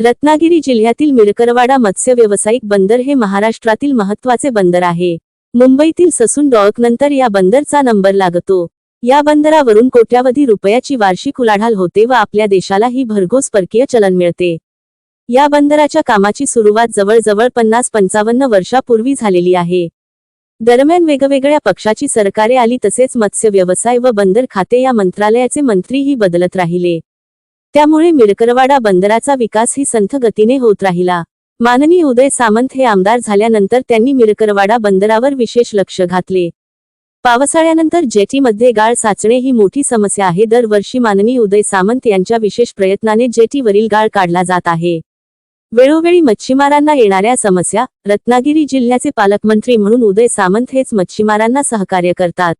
रत्नागिरी जिल्ह्यातील मिळकरवाडा मत्स्य व्यावसायिक बंदर हे महाराष्ट्रातील महत्त्वाचे बंदर आहे. मुंबईतील ससून डॉकनंतर या बंदरचा नंबर लागतो. या बंदरावरून कोट्यावधी रुपयाची वार्षिक उलाढाल होते व आपल्या देशाला ही भरघोस परकीय चलन मिळते. या बंदराच्या कामाची सुरुवात जवळजवळ पन्नास पंचावन्न वर्षापूर्वी झालेली आहे. दरम्यान वेगवेगळ्या पक्षाची सरकारे आली तसेच मत्स्य व्यवसाय व बंदर खाते या मंत्रालयाचे मंत्रीही बदलत राहिले. त्यामुळे मिडकरवाडा बंदराचा विकास ही संथ गतीने होत राहिला. माननीय उदय सामंत हे आमदार झाल्यानंतर त्यांनी मिरकरवाडा बंदरावर विशेष लक्ष घातले. पावसाळ्यानंतर जेटीमध्ये गाळ साचणे ही मोठी समस्या आहे. दरवर्षी माननीय उदय सामंत यांच्या विशेष प्रयत्नाने जेटीवरील गाळ काढला जात आहे. वेळोवेळी मच्छीमारांना येणाऱ्या समस्या रत्नागिरी जिल्ह्याचे पालकमंत्री म्हणून उदय सामंत हेच मच्छीमारांना सहकार्य करतात.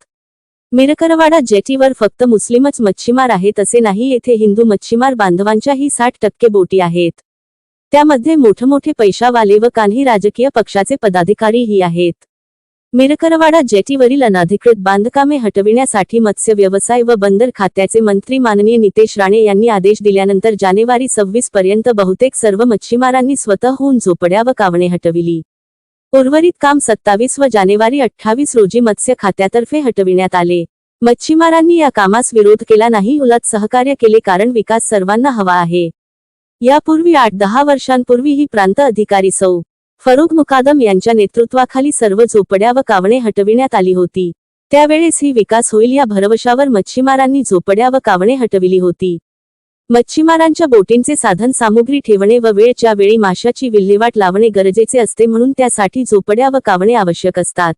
मिरकरवाडा जेटीवर फक्त मुस्लिमच मच्छीमार आहेत असे नाही येथे हिंदू मच्छीमार बांधवांच्याही साठ टक्के बोटी आहेत. त्यामध्ये मोठमोठे पैशावाले व काही राजकीय पक्षाचे पदाधिकारीही आहेत. मिरकरवाडा जेटीवरील अनाधिकृत बांधकामे हटविण्यासाठी मत्स्य व्यवसाय व बंदर खात्याचे मंत्री माननीय नितेश राणे यांनी आदेश दिल्यानंतर जानेवारी सव्वीस पर्यंत बहुतेक सर्व मच्छीमारांनी स्वतःहून झोपड्या व कावणे हटविली. उर्वरित काम सत्तावीस व जानेवारी अठ्ठावीस रोजी मत्स्य खात्यातर्फे हटविण्यात आले. मच्छीमारांनी या कामास विरोध केला नाही उलट सहकार्य केले कारण विकास सर्वांना हवा आहे. यापूर्वी आठ दहा वर्षांपूर्वी ही प्रांत अधिकारी सौ. फरुख मुकादम यांच्या नेतृत्वाखाली सर्व झोपड्या व कावणे हटविण्यात आली होती. त्यावेळेस ही विकास होईल या भरवशावर मच्छीमारांनी झोपड्या व कावणे हटविली होती. मच्छीमारांच्या बोटींचे साधन सामुग्री ठेवणे व वेळच्या वेळी माशाची विल्हेवाट लावणे गरजेचे असते म्हणून त्यासाठी झोपड्या व कावणे आवश्यक असतात.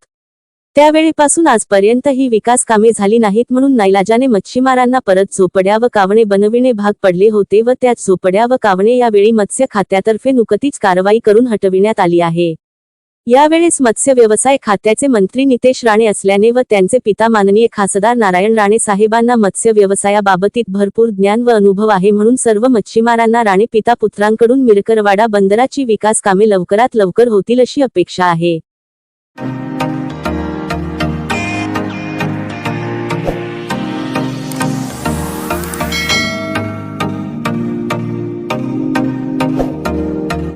त्यावेळेपासून आजपर्यंत ही विकास कामे झाली नाहीत म्हणून नाईलाजाने मच्छीमारांना परत झोपड्या व कावणे बनविणे भाग पडले होते व त्यात झोपड्या व कावणे यावेळी मत्स्य खात्यातर्फे नुकतीच कारवाई करून हटविण्यात आली आहे. यावेळेस मत्स्य व्यवसाय खात्याचे मंत्री नितेश राणे असल्याने व त्यांचे पिता माननीय खासदार नारायण राणे साहेबांना मत्स्य व्यवसायाबाबतीत भरपूर ज्ञान व अनुभव आहे म्हणून सर्व मच्छीमारांना राणे पिता पुत्रांकडून मिरकरवाडा बंदराची विकास कामे लवकरात लवकर होतील अशी अपेक्षा आहे.